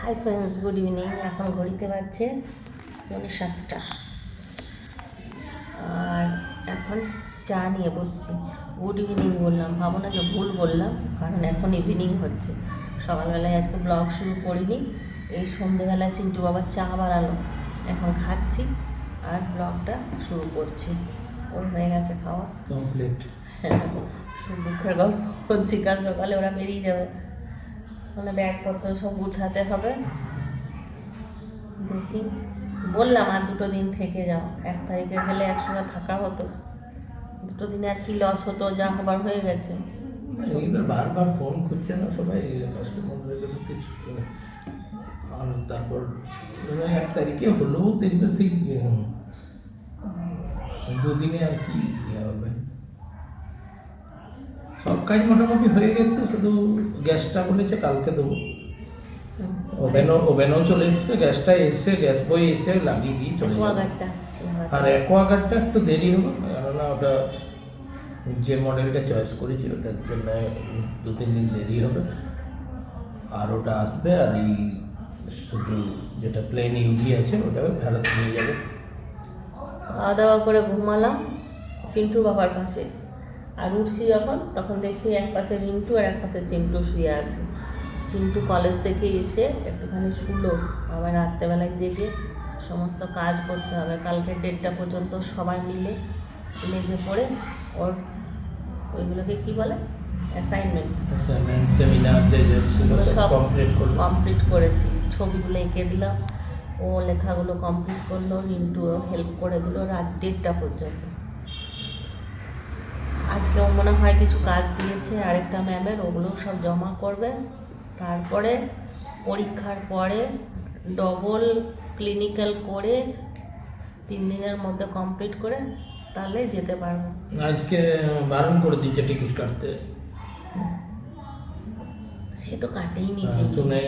Hi friends good evening এখন ঘড়িতে বাজছে পৌনে সাতটা। আর এখন চা নিয়ে বসছি। গুড ইভিনিং বললাম। ভাবো না যে ভুল বললাম কারণ এখন ইভিনিং হচ্ছে। সকালবেলায় আজকে ব্লগ শুরু করিনি। এই সন্ধেবেলায় চিন্টু বাবার চা বাড়ালো এখন খাচ্ছি আর ব্লগটা শুরু করছি। ওর হয়ে গেছে খাওয়া। কমপ্লিট সুখ দুঃখের গল্প কাল সকালে ওরা বেরিয়ে যাবে। মানে ব্যাগপত্র সব গুছাতে হবে। দেখি। বললাম আর দুটো দিন থেকে যাও। এক তারিখে গেলে একসঙ্গে থাকা হতো। দুটো দিনে আর কি লস হতো, যা হবার হয়ে গেছে। বারবার ফোন করছে না সবাই কাস্টমারদের কিছু, আর তারপর এক তারিখে হলেও দেখবে সেই দুদিনে আর কি ইয়ে হবে। সব কাজ মোটামুটি হয়ে গেছে, শুধু গ্যাসটা বলেছে কালকে দেবো। ওভেনও ওভেনও চলে এসছে গ্যাসটা এসে গ্যাস বই এসে লাগিয়ে দিয়ে চলে যাবে। আর অ্যাকোয়াগার্ডটা একটু দেরি হবে কেননা ওটা যে মডেলটা চয়েস করেছি ওটার জন্য দু তিন দিন দেরি হবে। আর ওটা আসবে আর এই শুধু যেটা প্লেন ইউভি আছে ওটা ফেরত নিয়ে যাবে। খাওয়া দাওয়া করে ঘুমালাম চিন্টু বাবার পাশে। আর উঠছি যখন তখন দেখছি এক পাশে রিন্টু আর এক পাশে চিন্টু শুয়ে আছে। চিন্টু কলেজ থেকে এসে একটুখানি শুলো আবার রাত্রেবেলায় জেগে সমস্ত কাজ করতে হবে। কালকে ডেটটা পর্যন্ত সবাই মিলে লেগে পড়ে ওর ওইগুলোকে কি বলে? অ্যাসাইনমেন্ট সেমিনার সব কমপ্লিট করেছি। ছবিগুলো এঁকে দিলাম ও লেখাগুলো কমপ্লিট করল রিন্টু হেল্প করে দিল রাত দেড়টা পর্যন্ত। আজকে ও মনে হয় কিছু কাজ দিয়েছে আরেকটা ম্যামের ওগুলো সব জমা করবে। তারপরে পরীক্ষার পরে ডবল ক্লিনিক্যাল করে তিন দিনের মধ্যে কমপ্লিট করে তাহলে যেতে পারব। আজকে বারণ করে দিয়েছে টিকিট কাটতে। সে তো কাটেই শুনে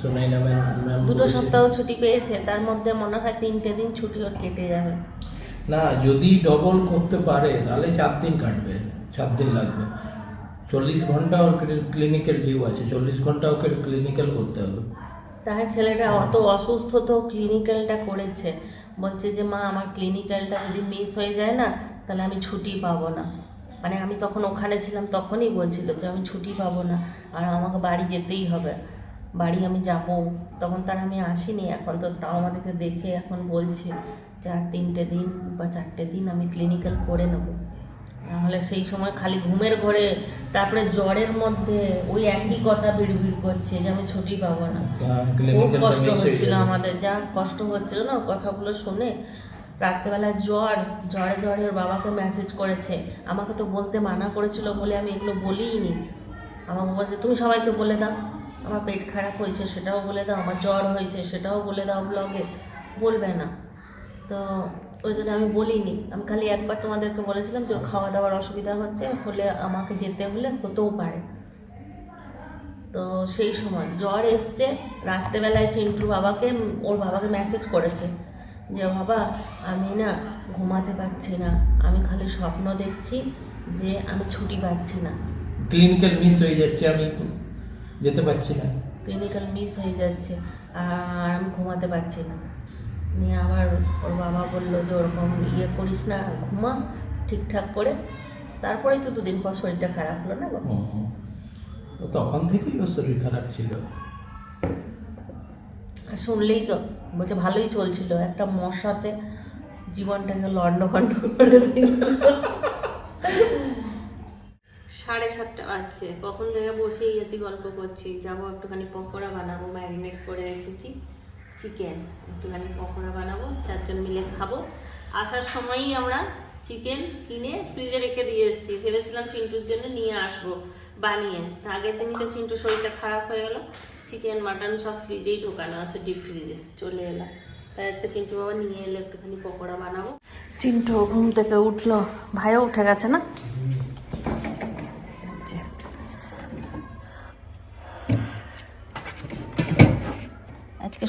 শুনে না ম্যাম দুটো সপ্তাহ ছুটি পেয়েছে তার মধ্যে মনে হয় তিনটে দিন ছুটি ওর কেটে যাবে। না যদি ডবল করতে পারে তাহলে চার দিন কাটবে। চার দিন লাগবে। চল্লিশ ঘণ্টা ওর ক্লিনিক্যাল ডিউ আছে চল্লিশ ঘণ্টা ওকে ক্লিনিক্যাল করতে হবে। তার ছেলেটা অত অসুস্থ তো ক্লিনিক্যালটা করেছে। বলছে যে মা আমার ক্লিনিক্যালটা যদি মিস হয়ে যায় না তাহলে আমি ছুটি পাবো না। মানে আমি তখন ওখানে ছিলাম তখনই বলছিল যে আমি ছুটি পাবো না আর আমাকে বাড়ি যেতেই হবে। বাড়ি আমি যাব। তখন তার আমি আসিনি এখন তো তাও আমাদেরকে দেখে এখন বলছে যে আর তিনটে দিন বা চারটে দিন আমি ক্লিনিক্যাল করে নেব। নাহলে সেই সময় খালি ঘুমের ঘরে তারপরে জ্বরের মধ্যে ওই একই কথা বিড়বিড় করছে যে আমি ছুটি পাবো না। খুব কষ্ট হচ্ছিল আমাদের যা কষ্ট হচ্ছিল না কথাগুলো শুনে রাত্রেবেলা জ্বর জ্বরে জ্বরে ওর বাবাকে মেসেজ করেছে আমাকে তো বলতে মানা করেছিল বলে আমি এগুলো বলিই নি আমাকে বলছে তুমি সবাইকে বলে দাও আমার পেট খারাপ হয়েছে সেটাও বলে দাও আমার জ্বর হয়েছে সেটাও বলে দাও ব্লগে বলবে না। তো ওই জন্য আমি বলিনি। আমি খালি একবার তোমাদেরকে বলেছিলাম যে খাওয়া দাওয়ার অসুবিধা হচ্ছে হলে আমাকে যেতে হলে হতেও পারে। তো সেই সময় জ্বর এসছে রাত্রেবেলায় চিন্টুর বাবাকে ওর বাবাকে মেসেজ করেছে যে বাবা আমি না ঘুমাতে পারছি না। আমি খালি স্বপ্ন দেখছি যে আমি ছুটি পাচ্ছি না। ক্লিনিক্যাল মিস হয়ে যাচ্ছে আমি যেতে পারছি না। ক্লিনিক্যাল মিস হয়ে যাচ্ছে আর আমি ঘুমাতে পারছি না। নিয়ে আবার ওর বাবা বলল যে ওরকম ইয়ে করিস না ঘুমা ঠিকঠাক করে। তারপরেই তো দুদিন পর শরীরটা খারাপ হলো না গো। তো তখন থেকেই ওর শরীর খারাপ ছিল? আর শুনলেই তো বলছে ভালোই চলছিল একটা মশাতে জীবনটাকে লন্ডভন্ড করে দিল। সাড়ে সাতটা বাজছে কখন থেকে বসেই আছি গল্প করছি যাব একটুখানি পকোড়া বানাবো ম্যারিনেট করে রেখেছি। চিকেন। একটুখানি পকোড়া বানাবো, চারজন মিলে খাব। আসার সময়ই আমরা চিকেন কিনে ফ্রিজে রেখে দিয়ে এসেছি। ভেবেছিলাম চিন্টুর জন্য নিয়ে আসব বানিয়ে। তা আগের দিনই তো চিন্টুর শরীরটা খারাপ হয়ে গেল। চিকেন, মাটন সব ফ্রিজেই ঢোকানো আছে, ডিপ ফ্রিজে। চলে এলাম। তাই আজকে চিন্টু বাবা নিয়ে এলে, একটুখানি পকোড়া বানাবো। চিন্টু ঘুম থেকে উঠল। ভাইও উঠে গেছে না?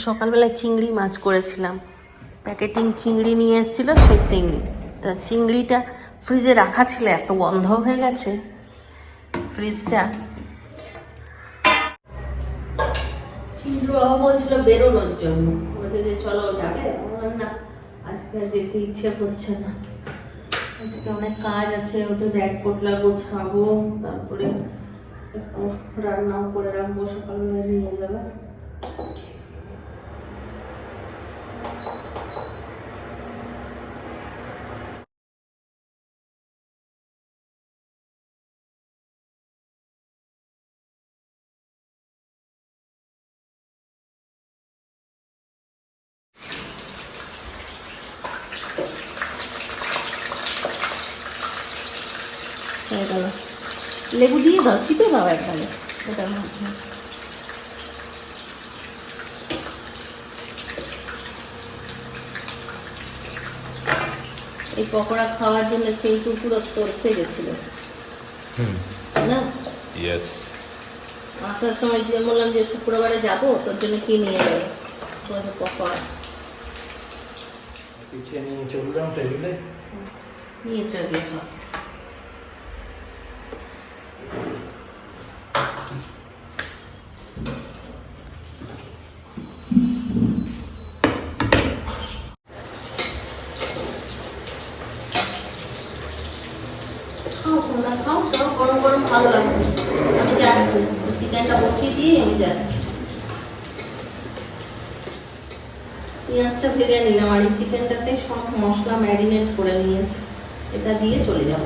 সকালবেলায় চিংড়ি মাছ করেছিলাম। প্যাকেটিং চিংড়ি নিয়ে এসেছিল, সেই চিংড়ি। তা চিংড়িটা ফ্রিজে রাখা ছিল, এত গন্ধ হয়ে গেছে। ফ্রিজটা চিন্টু বাবা বলছিল বেরোনোর জন্য। বলছে যে চলো যাবে। না, আজকে যেতে ইচ্ছে করছে না। আজকে অনেক কাজ আছে ওদের ব্যাগ পোটলা গোছাবো, তারপরে একটু রান্নাও করে রাখব, সকালবেলা নিয়ে যাবে। হয়ে গেল। লেবু দিয়ে দাও চিপে দাও একবারে। ওটার মধ্যে এই পকোড়া খাওয়ার জন্য চিন্টু পুরো তরসে গেছিল। না? ইয়েস আসার সময় যে বললাম যে শুক্রবারে যাব তোর জন্য কি নিয়ে যাব বলছে পকোড়া। নিয়ে চললাম টেবিলে। নিয়ে চলে গেছো খাও তোমরা খাও তো গরম গরম ভালো লাগছে। আমি যাচ্ছি। চিকেনটা বসিয়ে দিয়ে আমি যাচ্ছি। পেঁয়াজটা ভেজে নিলাম আর এই চিকেনটাতে সব মশলা ম্যারিনেট করে নিয়েছি। এটা দিয়ে চলে যাব।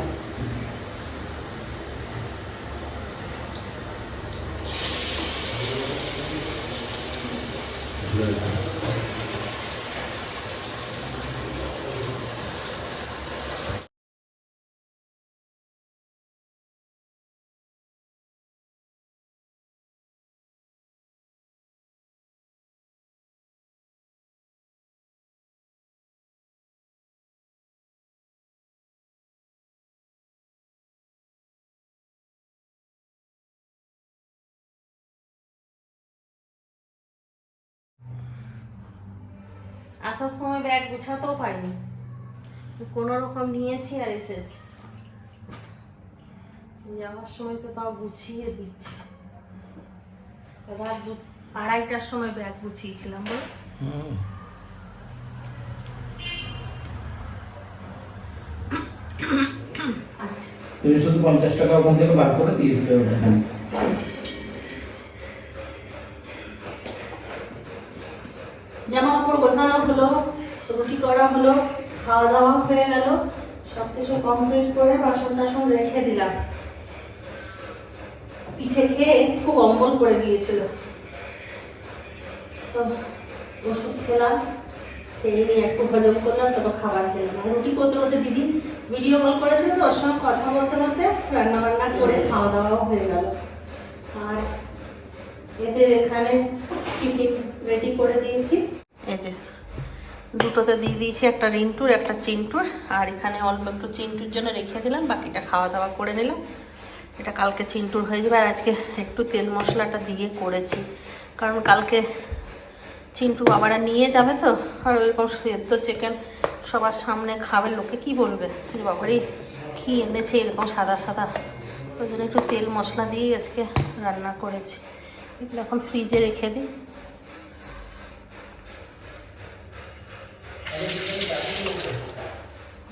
আসার সময় ব্যাগ গুছাতেও পারিনি। কোনো রকম নিয়েছি আর এসেছি। যাওয়ার সময় তো তাও গুছিয়ে দিচ্ছি। রাত দু আড়াইটার সময় ব্যাগ গুছিয়েছিলাম বলো। আচ্ছা। তুমি শুধু পঞ্চাশ টাকা ওখান থেকে বার করে দিয়ে দিলে ওটা। করা হলো খাওয়া দাওয়া হয়ে গেল সব কিছু কমপ্লিট করে বাসন টাসন রেখে দিলাম। পিঠে খেয়ে খুব অম্বল করে দিয়েছিল ওষুধ খেলাম, খেয়ে নিয়ে একটু হজম করলাম, তারপর খাবার খেলাম। আর রুটি করতে করতে দিদি ভিডিও কল করেছিল তো, ওর সঙ্গে কথা বলতে বলতে রান্না বান্না করে খাওয়া দাওয়াও হয়ে গেল। আর এদের এখানে টিফিন রেডি করে দিয়েছি। এই যে। দুটোতে দিয়ে দিয়েছি একটা রিন্টুর, একটা চিন্টুর, আর এখানে অল্প একটু চিন্টুর জন্য রেখে দিলাম, বাকিটা খাওয়া দাওয়া করে নিলাম। এটা কালকে চিন্টুর হয়ে যাবে, আর আজকে একটু তেল মশলাটা দিয়ে করেছি। কারণ কালকে চিন্টু বাবারা নিয়ে যাবে তো, আর ওইরকম সেদ্ধ চিকেন সবার সামনে খাবে, লোকে কি বলবে? যে বাবারই কী এনেছে এরকম সাদা সাদা? ওই জন্য একটু তেল মশলা দিয়েই আজকে রান্না করেছি। এগুলো এখন ফ্রিজে রেখে দিই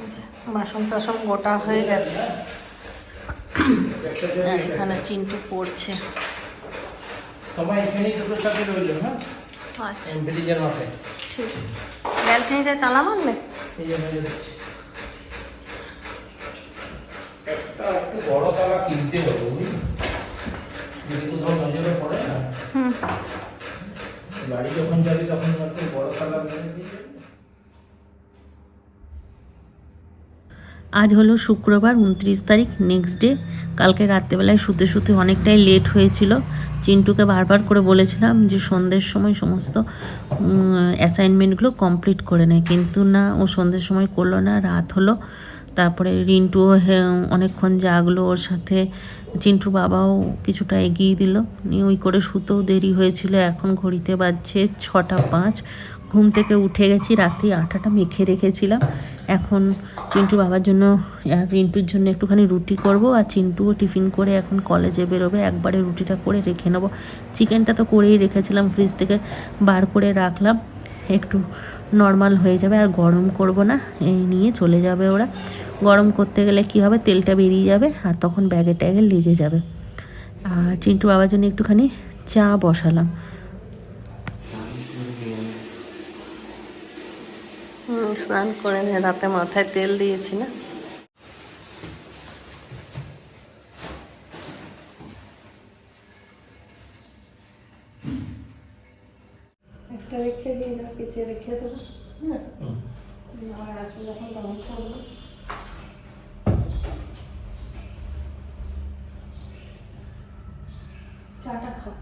এই যে বাসন টাসন গোটা হয়ে গেছে। আর এখানে চিন্টু পড়ছে। হ্যাঁ? আচ্ছা। ব্যালকনিতে তালা মারলে? বড় তালা কিনতে হবে হুম। বাড়ি যখন যাবি তখন একটু বড় তালা আজ হলো শুক্রবার, উনত্রিশ তারিখ নেক্সট ডে কালকে রাত্রেবেলায় শুতে শুতে অনেকটাই লেট হয়েছিল। চিন্টুকে বারবার করে বলেছিলাম যে সন্ধ্যের সময় সমস্ত অ্যাসাইনমেন্টগুলো কমপ্লিট করে নেয় কিন্তু না, ও সন্ধ্যের সময় করল না, রাত হলো। তারপরে রিন্টুও অনেকক্ষণ জাগলো ওর সাথে। চিন্টুর বাবাও কিছুটা এগিয়ে দিল। নিয়ে ওই করে শুতেও দেরি হয়েছিল। এখন ঘড়িতে বাজছে ছটা পাঁচ। ঘুম থেকে উঠে গেছি রাতে আটাটা মেখে রেখেছিলাম। এখন চিন্টু বাবার জন্য রিন্টুর জন্য একটুখানি রুটি করব আর চিন্টুও টিফিন করে এখন কলেজে বেরোবে, একবারে রুটিটা করে রেখে নেব। চিকেনটা তো করেই রেখেছিলাম ফ্রিজ থেকে বার করে রাখলাম। একটু নর্মাল হয়ে যাবে আর গরম করব না, এই নিয়ে চলে যাবে ওরা। গরম করতে গেলে কি হবে, তেলটা বেরিয়ে যাবে আর তখন ব্যাগে ট্যাগে লেগে যাবে। আর চিন্টু বাবার জন্য একটুখানি চা বসালাম। স্নান করে নিয়ে রাতে মাথায় তেল দিয়েছি না। একটা রেখে দিই না কেচে রেখে দেবো। না আবার আসবে যখন তখন করব চাটা খাও।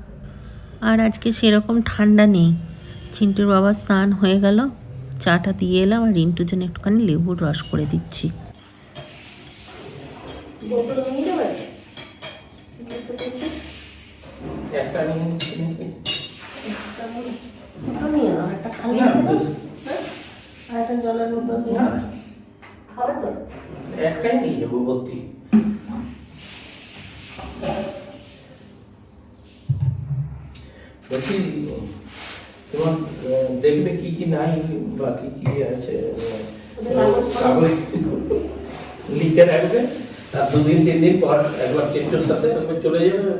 আর আজকে সেরকম ঠান্ডা নেই। চিন্টুর বাবা স্নান হয়ে গেল। চাটা দিয়ে এলাম আর রিন্টুর জন্য একটুখানি লেবুর রস করে দিচ্ছি বোতল নিয়ে যাবে একটা নিয়ে নিচ্ছি। দুটো নিয়ে নাও একটা খালি রেখে দাও হ্যাঁ? আর একটা জলের বোতল নিয়ে না, নাও। খাবে তো একটাই নিয়ে যাব ভর্তি বলছি আহ, দেখবে কি কি নাই বা কি কি আছে কাগজ লিখে রাখবে। আর দুদিন তিন দিন পর একবার চিন্টুর সাথে তুমি চলে যাবে।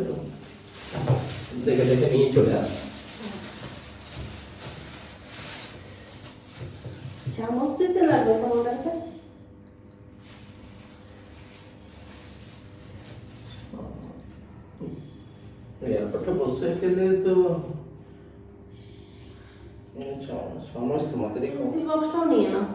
দেখে দেখে নিয়ে চলে আসবে। চামচ দিতে লাগবে তোমাদেরকে এয়ারপোর্টে বসে গেলে তো উম, স- সমস্ত তোমাদেরই খবর। পেন্সিল বক্সটাও নিয়ে নাও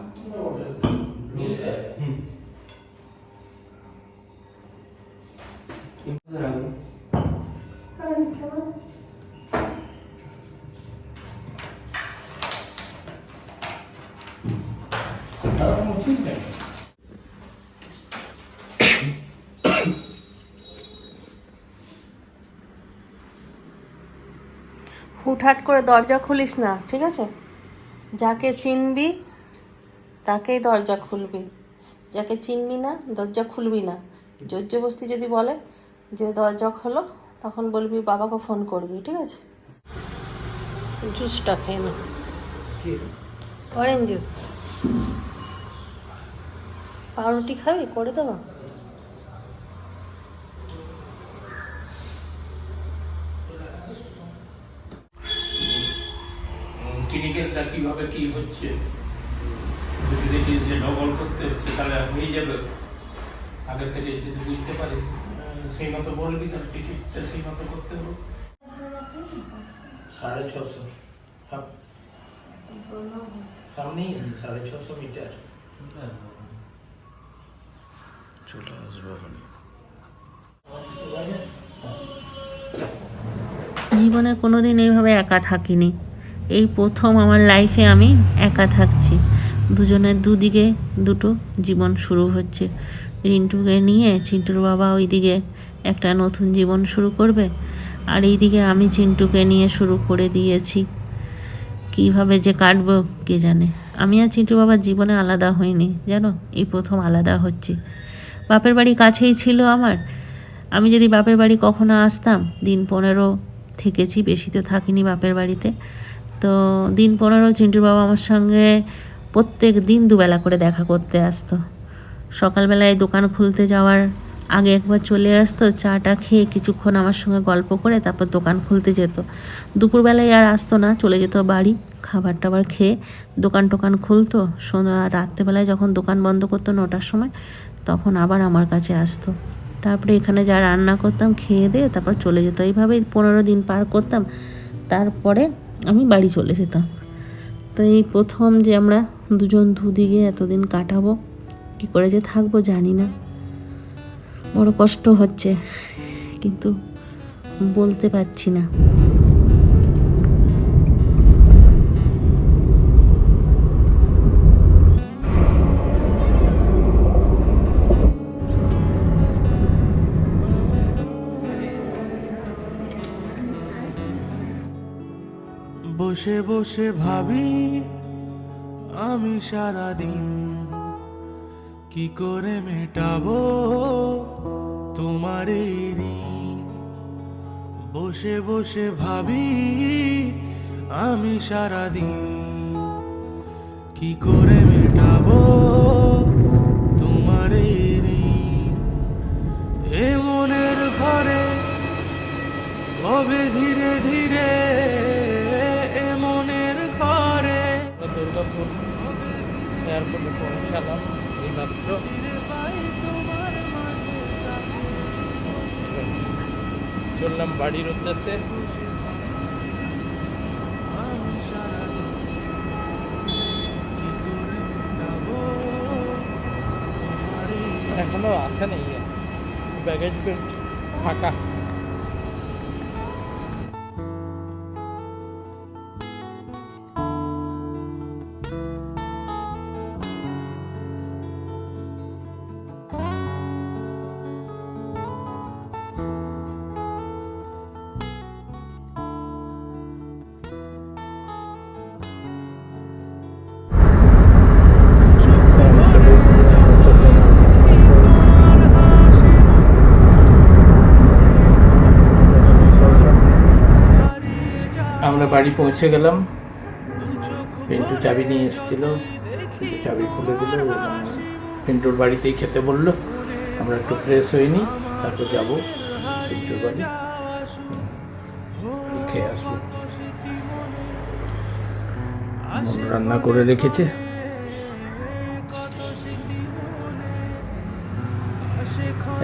হুটহাট করে দরজা খুলিস না ঠিক আছে যাকে চিনবি তাকেই দরজা খুলবি। যাকে চিনবি না দরজা খুলবি না। জোরজবস্তি যদি বলে যে দরজা খোলো তখন বলবি বাবাকে ফোন করবি। ঠিক আছে? জুসটা খেয়ে না। Orange juice. পাউরুটি খাবি? করে দেবো উম, ক্লিনিক্যালটা কীভাবে কি হচ্ছে? যদি দেখিস যে ডবল করতে হচ্ছে তাহলে হয়ে যাবে। আগের থেকে যদি বুঝতে পারিস সেই মতো বলবি তাহলে টিকিটটা সেই মতো করতে হবে। সাড়ে ছশো। সামনেই আছে সাড়ে ছশো মিটার। চলে আসবে ওখানে জীবনে কোনোদিন এইভাবে একা থাকিনি। এই প্রথম আমার লাইফে আমি একা থাকছি। দুজনের দুদিকে দুটো জীবন শুরু হচ্ছে। রিন্টুকে নিয়ে চিন্টুর বাবা ওইদিকে একটা নতুন জীবন শুরু করবে আর এইদিকে আমি চিন্টুকে নিয়ে শুরু করে দিয়েছি। কীভাবে যে কাটবো কে জানে? আমি আর চিন্টু বাবার জীবনে আলাদা হইনি, জানো? এই প্রথম আলাদা হচ্ছে। বাপের বাড়ি কাছেই ছিল আমার। আমি যদি বাপের বাড়ি কখনো আসতাম, দিন পনেরো থেকেছি, বেশি তো থাকিনি বাপের বাড়িতে। তো দিন পনেরো চিন্টুর বাবা আমার সঙ্গে প্রত্যেক দিন দুবেলা করে দেখা করতে আসতো। সকালবেলায় দোকান খুলতে যাওয়ার আগে একবার চলে আসতো, চাটা খেয়ে কিছুক্ষণ আমার সঙ্গে গল্প করে তারপর দোকান খুলতে যেত। দুপুরবেলায় আর আসতো না, চলে যেত বাড়ি, খাবার টাবার খেয়ে দোকান টোকান খুলতো। সন্ধ্যা রাত্রেবেলায় যখন দোকান বন্ধ করতো নটার সময়, তখন আবার আমার কাছে আসতো। তারপরে এখানে যা রান্না করতাম, খেয়ে দিয়ে তারপর চলে যেত। এইভাবেই পনেরো দিন পার করতাম। তারপরে আমি বাড়ি চলে যেতাম। তো এই প্রথম যে আমরা দুজন দুদিকে এতদিন কাটাবো, কী করে যে থাকব জানি না। বড় কষ্ট হচ্ছে, কিন্তু বলতে পারছি না। বসে বসে ভাবি, আমি সারাদিন কি করে মেটাবো তোমার বসে বসে ভাবি, আমি সারাদিন কি করে মেটাবো তোমার এ মনের ঘরে কবে ধীরে ধীরে এয়ারপোর্টে পৌঁছালাম এইমাত্র। চললাম বাড়ির উদ্দেশ্যে। এখনও আসে নেই ব্যাগেজ বেল্ট ফাঁকা। বাড়ি পৌঁছে গেলাম। পিন্টু চাবি নিয়ে এসেছিল। চাবি খুলে দিল পিন্টুর বাড়িতেই খেতে বলল, আমরা একটু ফ্রেশ হইনি তারপর যাব পিন্টুর বাড়ি। খেয়ে আসব রান্না করে রেখেছে।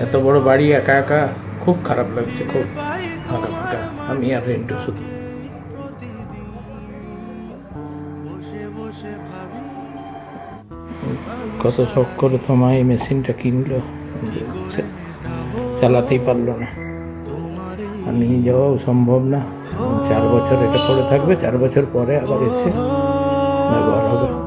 এত বড় বাড়ি একা একা খুব খারাপ লাগছে, খুব আমি আর রেন্টু শুধু। কত শখ করে তোমায় এই মেশিনটা কিনলো। চালাতেই পারল না। আর নিয়ে যাওয়াও সম্ভব না। চার বছর এটা পড়ে থাকবে, চার বছর পরে আবার এসে ব্যবহার হবে।